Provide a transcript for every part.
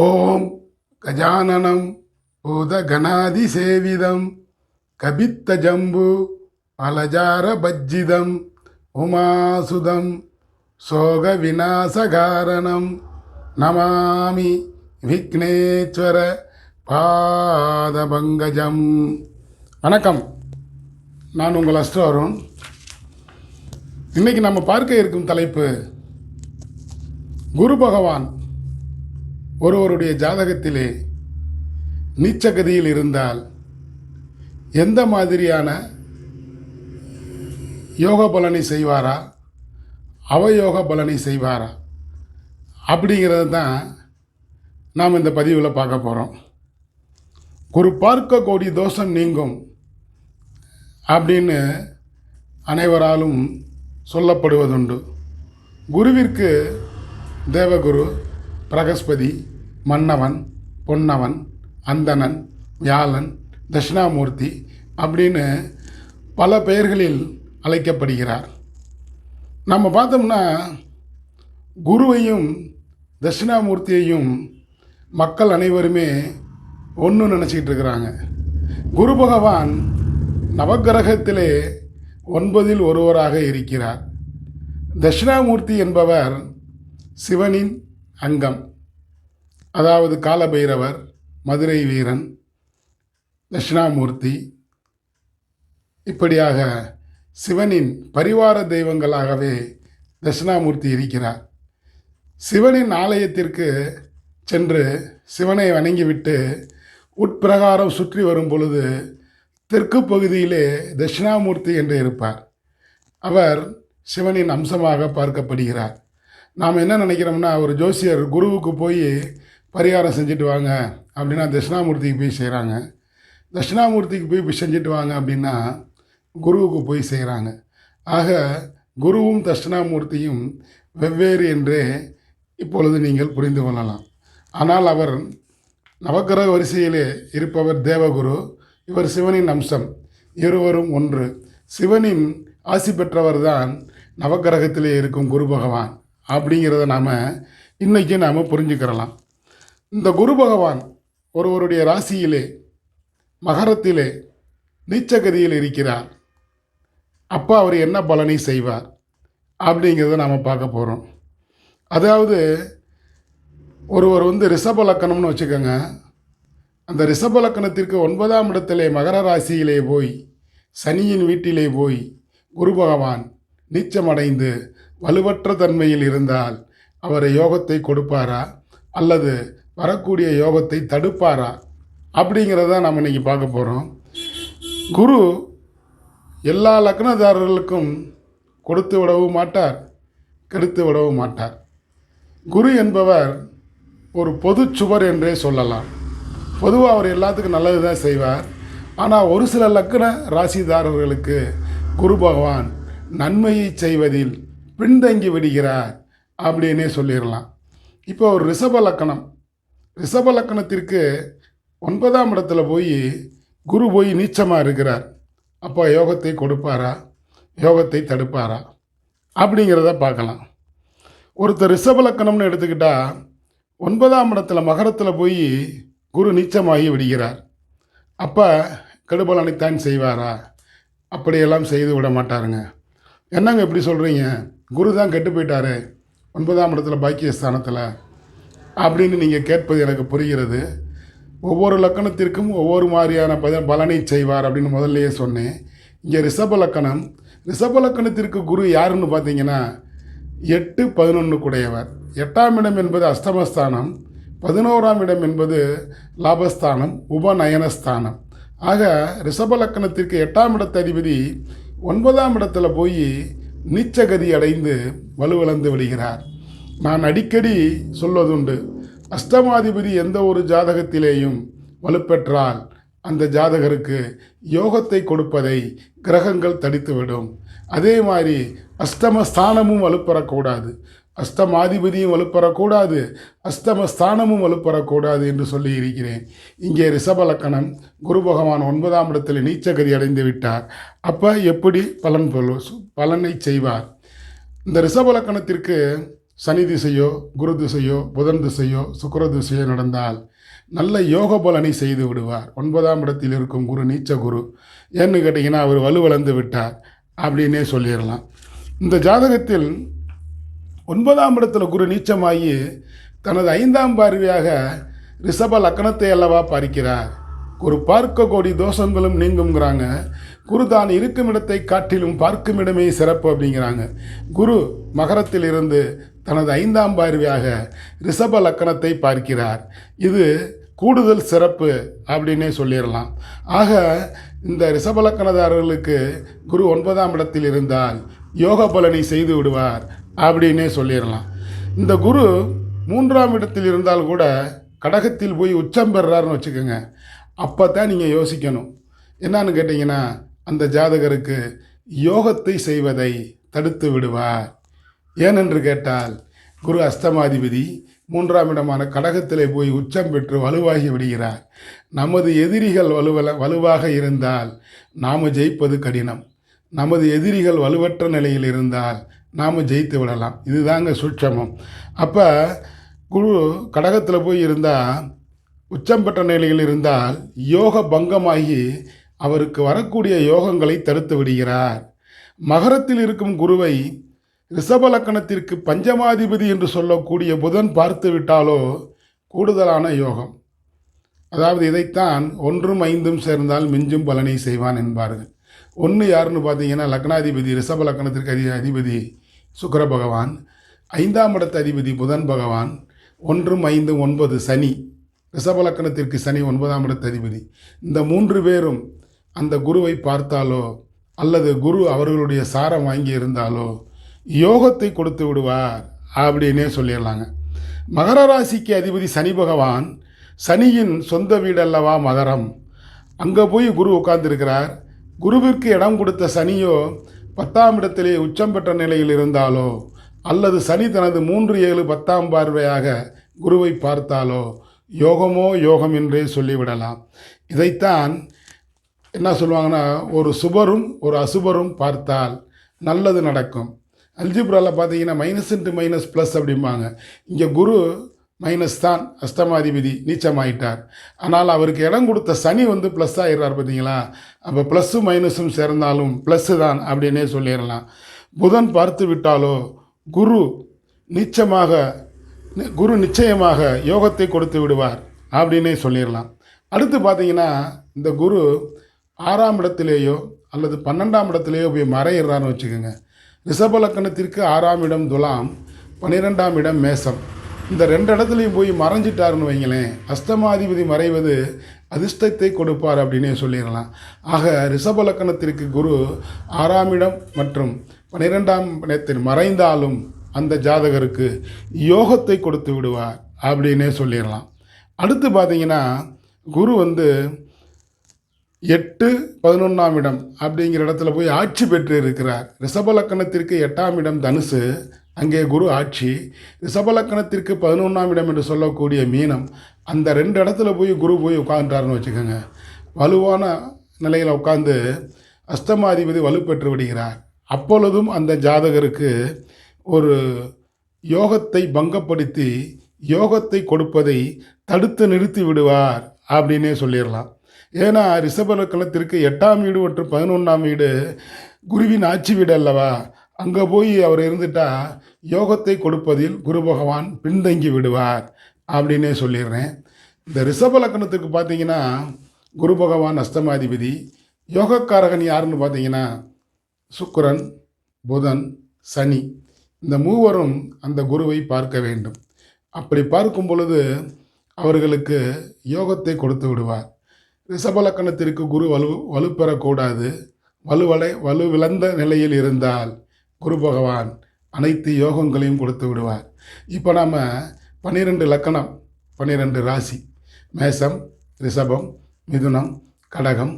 ஓம் கஜானனம் பூதகணாதிசேவிதம் கபித்த ஜம்பு பலஜார பஜ்ஜிதம் உமாசுதம் சோக விநாசகாரணம் நமாமி விக்னேஸ்வர பாதபங்கஜம். வணக்கம். நான் உங்கள் அஸ்ட்ரோ அருண். இன்னைக்கு நம்ம பார்க்க இருக்கும் தலைப்பு குரு பகவான் ஒருவருடைய ஜாதகத்திலே நீச்சகதியில் இருந்தால் எந்த மாதிரியான யோக பலனை செய்வாரா? அவயோக பலனை செய்வாரா? அப்படிங்கிறது தான் நாம் இந்த பதிவில் பார்க்க போகிறோம் குரு பார்க்க கோடி தோஷம் நீங்கும் அப்படின்னு அனைவராலும் சொல்லப்படுவதுண்டு. குருவிற்கு தேவகுரு பிரகஸ்பதி மன்னவன் பொன்னவன் அந்தணன் வியாழன் தட்சிணாமூர்த்தி அப்படின்னு பல பெயர்களில் அழைக்கப்படுகிறார். நம்ம பார்த்தோம்னா குருவையும் தட்சிணாமூர்த்தியையும் மக்கள் அனைவருமே ஒன்று நினச்சிக்கிட்டு இருக்கிறாங்க. குரு பகவான் நவக்கிரகத்திலே ஒன்பதில் ஒருவராக இருக்கிறார். தட்சிணாமூர்த்தி என்பவர் சிவனின் அங்கம். அதாவது காலபைரவர் மதுரை வீரன் தட்சிணாமூர்த்தி. இப்படியாக சிவனின் பரிவார தெய்வங்களாகவே தட்சிணாமூர்த்தி இருக்கிறார். சிவனின் ஆலயத்திற்கு சென்று சிவனை வணங்கிவிட்டு உட்பிரகாரம் சுற்றி வரும் பொழுது தெற்கு பகுதியிலே தட்சிணாமூர்த்தி என்று இருப்பார். அவர் சிவனின் அம்சமாக பார்க்கப்படுகிறார். நாம் என்ன நினைக்கிறோம்னா ஒரு ஜோசியர் குருவுக்கு போய் பரிகாரம் செஞ்சுட்டு வாங்க அப்படின்னா தட்சிணாமூர்த்திக்கு போய் செய்கிறாங்க தட்சிணாமூர்த்திக்கு போய் செஞ்சுட்டு வாங்க அப்படின்னா குருவுக்கு போய் செய்கிறாங்க ஆக குருவும் தட்சிணாமூர்த்தியும் வெவ்வேறு என்றே இப்பொழுது நீங்கள் புரிந்து கொள்ளலாம். ஆனால் அவர் நவக்கிரக வரிசையிலே இருப்பவர் தேவகுரு இவர் சிவனின் அம்சம் இருவரும் ஒன்று. சிவனின் ஆசி பெற்றவர்தான் நவக்கிரகத்திலே இருக்கும் குரு பகவான். அப்படிங்கிறத நாம் இன்றைக்கி நாம் புரிஞ்சுக்கிறலாம். இந்த குரு பகவான் ஒருவருடைய ராசியிலே மகரத்திலே நீச்சகதியில் இருக்கிறார். அப்போ அவர் என்ன பலனை செய்வார் அப்படிங்கிறத நாம் பார்க்க போகிறோம் அதாவது ஒருவர் வந்து ரிஷப லக்கணம்னு வச்சுக்கோங்க. அந்த ரிஷப லக்கணத்திற்கு ஒன்பதாம் இடத்திலே மகர ராசியிலே போய் சனியின் வீட்டிலே போய் குரு பகவான் நீச்சமடைந்து வலுவற்ற தன்மையில் இருந்தால் அவர் யோகத்தை கொடுப்பாரா? அல்லது வரக்கூடிய யோகத்தை தடுப்பாரா? அப்படிங்கிறத நம்ம இன்றைக்கி பார்க்க போகிறோம் குரு எல்லா லக்னதாரர்களுக்கும் கொடுத்து விடவும் மாட்டார் கெடுத்து விடவும் மாட்டார். குரு என்பவர் ஒரு பொது சுவர் என்றே சொல்லலாம். பொதுவாக அவர் எல்லாத்துக்கும் நல்லது தான் செய்வார். ஆனால் ஒரு சில லக்ன ராசிதாரர்களுக்கு குரு பகவான் நன்மையை செய்வதில் பின்தங்கி விடுகிறார் அப்படின்னே சொல்லிடலாம். இப்போ ஒரு ரிஷப லக்கணம். ரிஷப லக்கணத்திற்கு ஒன்பதாம் இடத்துல போய் குரு போய் நீச்சமாக இருக்கிறார். அப்போ யோகத்தை கொடுப்பாரா? யோகத்தை தடுப்பாரா? அப்படிங்கிறத பார்க்கலாம். ஒருத்தர் ரிஷப லக்கணம்னு எடுத்துக்கிட்டால் ஒன்பதாம் இடத்துல மகரத்தில் போய் குரு நீச்சமாகி விடுகிறார். அப்போ கெடுபலனைத்தான் செய்வாரா? அப்படியெல்லாம் செய்து விட மாட்டாருங்க. என்னங்க இப்படி சொல்கிறீங்க குரு தான் கெட்டு போயிட்டாரு. ஒன்பதாம் இடத்துல பாக்கியஸ்தானத்தில். அப்படின்னு நீங்கள் கேட்பது எனக்கு புரிகிறது. ஒவ்வொரு லக்கணத்திற்கும் ஒவ்வொரு மாதிரியான பத பலனை செய்வார் அப்படின்னு முதல்லையே சொன்னேன். இங்கே ரிஷப லக்கணம். ரிஷப லக்கணத்திற்கு குரு யாருன்னு பார்த்தீங்கன்னா எட்டு பதினொன்று கூடையவர் எட்டாம் இடம் என்பது அஷ்டமஸ்தானம். பதினோராம் இடம் என்பது லாபஸ்தானம் உபநயனஸ்தானம். ஆக ரிஷப லக்கணத்திற்கு எட்டாம் இடத்த அதிபதி ஒன்பதாம் இடத்துல போய் நீச்சகதி அடைந்து வலுவிழந்து விடுகிறார். நான் அடிக்கடி சொல்வதுண்டு அஷ்டமாதிபதி எந்த ஒரு ஜாதகத்திலேயும் வலுப்பெற்றால் அந்த ஜாதகருக்கு யோகத்தை கொடுப்பதை கிரகங்கள் தடித்துவிடும். அதே மாதிரி அஷ்டம ஸ்தானமும் வலுப்பெறக்கூடாது. அஸ்தமாதிபதியும் வலுப்பெறக்கூடாது அஸ்தம ஸ்தானமும் வலுப்பெறக்கூடாது என்று சொல்லி இருக்கிறேன் இங்கே ரிஷபலக்கணம் குரு பகவான் ஒன்பதாம் இடத்தில் நீச்சகதி அடைந்து விட்டார். அப்போ எப்படி பலன் பலனை செய்வார்? இந்த ரிஷபலக்கணத்திற்கு சனி திசையோ குரு திசையோ புதன் திசையோ சுக்கர திசையோ நடந்தால் நல்ல யோக பலனை செய்து விடுவார். ஒன்பதாம் இடத்தில் இருக்கும் குரு நீச்ச குரு ஏன்னு கேட்டிங்கன்னா அவர் வலுவிழந்து விட்டார். அப்படின்னே சொல்லிடலாம். இந்த ஜாதகத்தில் ஒன்பதாம் இடத்துல குரு நீச்சமாகி தனது ஐந்தாம் பார்வையாக ரிஷப லக்கணத்தை அல்லவா பார்க்கிறார். குரு பார்க்க கோடி தோஷங்களும் நீங்குங்கிறாங்க குரு தான் இருக்கும் இடத்தை காட்டிலும் பார்க்கும் இடமே சிறப்பு அப்படிங்கிறாங்க. குரு மகரத்தில் இருந்து தனது ஐந்தாம் பார்வையாக ரிஷப லக்கணத்தை பார்க்கிறார். இது கூடுதல் சிறப்பு அப்படின்னே சொல்லிடலாம். ஆக இந்த ரிஷபலக்கணதாரர்களுக்கு குரு ஒன்பதாம் இடத்தில் இருந்தால் யோக பலனை செய்து விடுவார் அப்படின்னே சொல்லிடலாம். இந்த குரு மூன்றாம் இடத்தில் இருந்தால் கூட கடகத்தில் போய் உச்சம் பெறாருன்னு வச்சுக்கோங்க. அப்போ தான் நீங்கள் யோசிக்கணும். என்னன்னு கேட்டிங்கன்னா அந்த ஜாதகருக்கு யோகத்தை செய்வதை தடுத்து விடுவார். ஏனென்று கேட்டால் குரு அஸ்தமாதிபதி மூன்றாம் இடமான கடகத்திலே போய் உச்சம் பெற்று வலுவாகி விடுகிறார். நமது எதிரிகள் வலுவல வலுவாக இருந்தால் நாம் ஜெயிப்பது கடினம். நமது எதிரிகள் வலுவற்ற நிலையில் இருந்தால் நாம் ஜெயித்து விடலாம். இதுதாங்க சூட்சமம். அப்போ குரு கடகத்தில் போய் இருந்தால் உச்சம் பெற்ற நிலையில் இருந்தால் யோக பங்கமாகி அவருக்கு வரக்கூடிய யோகங்களை தடுத்து விடுகிறார். மகரத்தில் இருக்கும் குருவை ரிஷபலக்கணத்திற்கு பஞ்சமாதிபதி என்று சொல்லக்கூடிய புதன் பார்த்து விட்டாலோ கூடுதலான யோகம். அதாவது இதைத்தான் ஒன்றும் ஐந்தும் சேர்ந்தால் மிஞ்சும் பலனை செய்வான் என்பார்கள். ஒன்று யாருன்னு பார்த்தீங்கன்னா லக்னாதிபதி ரிஷப லக்னத்திற்கு அதி அதிபதி சுக்கர பகவான் ஐந்தாம் இடத்து அதிபதி புதன் பகவான் ஒன்றும் ஐந்தும் ஒன்பது சனி ரிஷப லக்னத்திற்கு சனி ஒன்பதாம் இடத்து அதிபதி. இந்த மூன்று பேரும் அந்த குருவை பார்த்தாலோ அல்லது குரு அவர்களுடைய சாரம் வாங்கி இருந்தாலோ யோகத்தை கொடுத்து விடுவார் அப்படின்னே சொல்லிடலாங்க. மகர ராசிக்கு அதிபதி சனி பகவான் சனியின் சொந்த வீடல்லவா மகரம். அங்கே போய் குரு உட்கார்ந்துருக்கிறார். குருவிற்கு இடம் கொடுத்த சனியோ பத்தாம் இடத்திலே உச்சம் பெற்ற நிலையில் இருந்தாலோ அல்லது சனி தனது மூன்று ஏழு பத்தாம் பார்வையாக குருவை பார்த்தாலோ யோகமோ யோகம் என்றே சொல்லிவிடலாம். இதைத்தான் என்ன சொல்லுவாங்கன்னா ஒரு சுபரும் ஒரு அசுபரும் பார்த்தால் நல்லது நடக்கும். அல்ஜிப்ராவில் பார்த்தீங்கன்னா மைனஸ் இன்ட்டு மைனஸ் ப்ளஸ் அப்படிம்பாங்க. இங்கே குரு மைனஸ் தான் அஷ்டமாதிபதி நீச்சமாயிட்டார். ஆனால் அவருக்கு இடம் கொடுத்த சனி வந்து ப்ளஸ் ஆகிடுறார் பார்த்தீங்களா? அப்போ ப்ளஸ்ஸும் மைனஸும் சேர்ந்தாலும் ப்ளஸ்ஸு தான் அப்படின்னே சொல்லிடலாம். புதன் பார்த்து விட்டாலோ குரு நிச்சயமாக நி- குரு நிச்சயமாக யோகத்தை கொடுத்து விடுவார் அப்படின்னே சொல்லிடலாம். அடுத்து பார்த்தீங்கன்னா இந்த குரு ஆறாம் இடத்திலேயோ அல்லது பன்னெண்டாம் இடத்துலேயோ போய் மறையிறான்னு வச்சுக்கோங்க. ரிஷபலக்கணத்திற்கு ஆறாம் இடம் துலாம் பன்னிரெண்டாம் இடம் மேசம் இந்த ரெண்டு இடத்துலையும் போய் மறைஞ்சிட்டாருன்னு வைங்களேன். அஸ்தமாதிபதி மறைவது அதிர்ஷ்டத்தை கொடுப்பார் அப்படின்னே சொல்லிடலாம். ஆக ரிஷபலக்கணத்திற்கு குரு ஆறாம் இடம் மற்றும் பன்னிரெண்டாம் இடத்தில் மறைந்தாலும் அந்த ஜாதகருக்கு யோகத்தை கொடுத்து விடுவார் அப்படின்னே சொல்லிடலாம். அடுத்து பார்த்தீங்கன்னா குரு வந்து எட்டு பதினொன்றாம் இடம் அப்படிங்கிற இடத்துல போய் ஆட்சி பெற்று இருக்கிறார் ரிஷபலக்கணத்திற்கு எட்டாம் இடம் தனுசு. அங்கே குரு ஆட்சி ரிஷபலக்கணத்திற்கு பதினொன்றாம் இடம் என்று சொல்லக்கூடிய மீனம் அந்த ரெண்டு இடத்துல போய் குரு போய் உட்காந்துட்டாருன்னு வச்சுக்கோங்க. வலுவான நிலையில் உட்காந்து அஸ்தமாதிபதி வலுப்பெற்று விடுகிறார். அப்பொழுதும் அந்த ஜாதகருக்கு ஒரு யோகத்தை பங்கப்படுத்தி யோகத்தை கொடுப்பதை தடுத்து நிறுத்தி விடுவார் அப்படின்னே சொல்லிடலாம். ஏன்னா ரிஷபலக்கணத்திற்கு எட்டாம் வீடு மற்றும் பதினொன்றாம் வீடு குருவின் ஆட்சி வீடு அல்லவா? அங்கே போய் அவர் இருந்துட்டா யோகத்தை கொடுப்பதில் குரு பகவான் பின்தங்கி விடுவார் அப்படின்னே சொல்லிடுறேன். இந்த ரிஷப லக்கணத்துக்கு பார்த்தீங்கன்னா குரு பகவான் அஷ்டமாதிபதி யோகக்காரகன் யாருன்னு பார்த்தீங்கன்னா சுக்கரன் புதன் சனி. இந்த மூவரும் அந்த குருவை பார்க்க வேண்டும். அப்படி பார்க்கும் பொழுது அவர்களுக்கு யோகத்தை கொடுத்து விடுவார். ரிஷபலக்கணத்திற்கு குரு வலு வலுப்பெறக்கூடாது. வலுவலை வலுவிழந்த நிலையில் இருந்தால் குரு பகவான் அனைத்து யோகங்களையும் கொடுத்து விடுவார். இப்போ நாம் பன்னிரெண்டு லக்கணம் பன்னிரெண்டு ராசி. மேசம் ரிஷபம் மிதுனம் கடகம்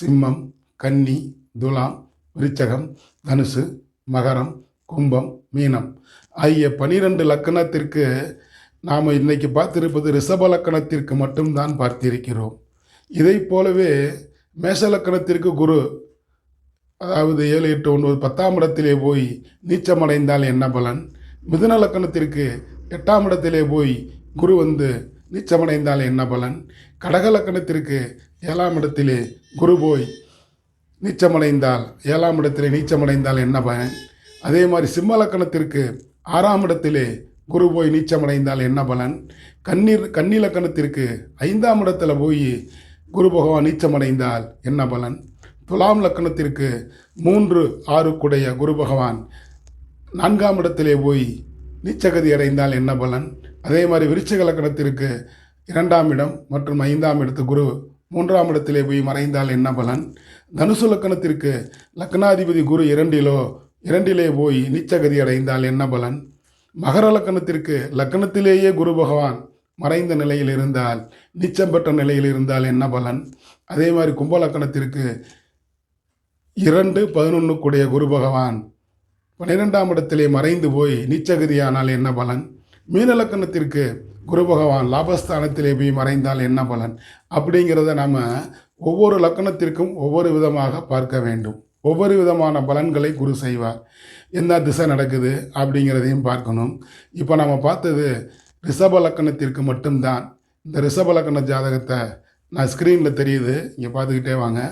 சிம்மம் கன்னி துலாம் விருச்சகம் தனுசு மகரம் கும்பம் மீனம். ஆகிய பனிரெண்டு லக்கணத்திற்கு நாம் இன்றைக்கி பார்த்திருப்பது ரிஷப லக்கணத்திற்கு மட்டும்தான் பார்த்திருக்கிறோம். இதைப் போலவே மேஷ லக்கணத்திற்கு குரு அதாவது ஏழு எட்டு ஒன்பது பத்தாம் இடத்திலே போய் நீச்சமடைந்தால் என்ன பலன்? மிதுன லக்கணத்திற்கு எட்டாம் இடத்திலே போய் குரு வந்து நீச்சமடைந்தால் என்ன பலன்? கடக லக்கணத்திற்கு ஏழாம் இடத்திலே குரு போய் நீச்சமடைந்தால் ஏழாம் இடத்திலே நீச்சமடைந்தால் என்ன பலன்? அதே மாதிரி சிம்ம லக்கணத்திற்கு ஆறாம் இடத்திலே குரு போய் நீச்சமடைந்தால் என்ன பலன்? கண்ணீர் கன்னி லக்கணத்திற்கு ஐந்தாம் இடத்துல போய் குரு பகவான் நீச்சமடைந்தால் என்ன பலன்? துலாம் லக்கணத்திற்கு மூன்று ஆறுக்குடைய குரு பகவான் நான்காம் இடத்திலே போய் நீச்சகதி அடைந்தால் என்ன பலன்? அதே மாதிரி விருச்சிக லக்கணத்திற்கு இரண்டாம் இடம் மற்றும் ஐந்தாம் இடத்து குரு மூன்றாம் இடத்திலே போய் மறைந்தால் என்ன பலன்? தனுசு லக்கணத்திற்கு லக்னாதிபதி குரு இரண்டிலோ இரண்டிலே போய் நீச்சகதி அடைந்தால் என்ன பலன்? மகர லக்கணத்திற்கு லக்கணத்திலேயே குரு பகவான் மறைந்த நிலையில் இருந்தால் நீச்சம் பெற்ற நிலையில் இருந்தால் என்ன பலன்? அதே மாதிரி கும்பலக்கணத்திற்கு இரண்டு பதினொன்றுக்குடைய குரு பகவான் பன்னிரெண்டாம் இடத்திலே மறைந்து போய் நீச்சகதியானால் என்ன பலன்? மீனலக்கணத்திற்கு குரு பகவான் லாபஸ்தானத்திலே போய் மறைந்தால் என்ன பலன்? அப்படிங்கிறத நாம் ஒவ்வொரு லக்கணத்திற்கும் ஒவ்வொரு விதமாக பார்க்க வேண்டும். ஒவ்வொரு விதமான பலன்களை குரு செய்வார். என்ன திசை நடக்குது அப்படிங்கிறதையும் பார்க்கணும். இப்போ நம்ம பார்த்தது ரிஷப லக்கணத்திற்கு மட்டும்தான். இந்த ரிஷப லக்கண ஜாதகத்தை நான் ஸ்க்ரீனில் தெரியுது. இங்கே பார்த்துக்கிட்டே வாங்க.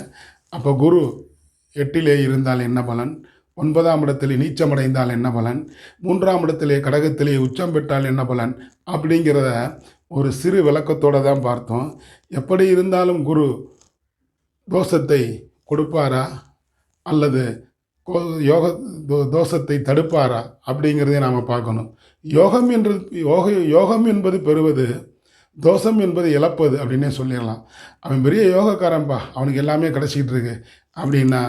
அப்போ குரு எட்டிலே இருந்தால் என்ன பலன்? ஒன்பதாம் இடத்திலே நீச்சமடைந்தால் என்ன பலன்? மூன்றாம் இடத்திலே கடகத்திலே உச்சம் பெற்றால் என்ன பலன்? அப்படிங்கிறத ஒரு சிறு விளக்கத்தோடு தான் பார்த்தோம். எப்படி இருந்தாலும் குரு தோஷத்தை கொடுப்பாரா? அல்லது கோ- யோக தோ- தோஷத்தை தடுப்பாரா? அப்படிங்கிறதை நாம் பார்க்கணும். யோகம் என்று யோக யோகம் என்பது பெறுவது தோஷம் என்பது இழப்பது அப்படின்னே சொல்லிடலாம். அவன் பெரிய யோகக்காரன்பா அவனுக்கு எல்லாமே கிடச்சிக்கிட்டு இருக்கு அப்படின்னா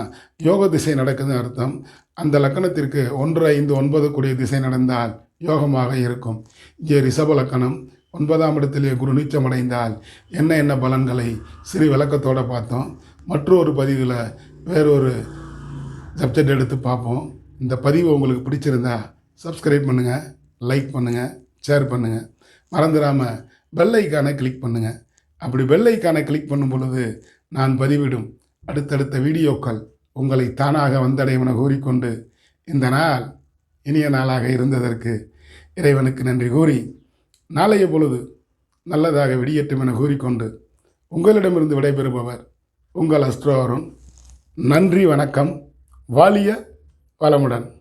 யோக திசை நடக்குதுன்னு அர்த்தம். அந்த லக்கணத்திற்கு ஒன்று ஐந்து ஒன்பது கூடிய திசை நடந்தால் யோகமாக இருக்கும். இங்கே ரிஷப லக்கணம். ஒன்பதாம் இடத்திலே குரு நீச்சமடைந்தால் என்ன என்ன பலன்களை சிறு விளக்கத்தோடு பார்த்தோம். மற்றொரு பதிவில் வேறொரு சப்ஜெக்ட் எடுத்து பார்ப்போம். இந்த பதிவு உங்களுக்கு பிடிச்சிருந்தா சப்ஸ்கிரைப் பண்ணுங்கள் லைக் பண்ணுங்கள் ஷேர் பண்ணுங்கள் மறந்துடாமல் பெல் ஐக்கானை கிளிக் பண்ணுங்கள் அப்படி பெல் ஐக்கானை கிளிக் பண்ணும் பொழுது நான் பதிவிடும். அடுத்தடுத்த வீடியோக்கள் உங்களை தானாக வந்தடையும் என கூறிக்கொண்டு இந்த நாள் இனிய நாளாக இருந்ததற்கு இறைவனுக்கு நன்றி கூறி நாளைய பொழுது நல்லதாக விடியட்டும் என கூறிக்கொண்டு உங்களிடமிருந்து விடைபெறுபவர் உங்கள் அஸ்ட்ரோ அருண். நன்றி வணக்கம். வாலிய வளமுடன்.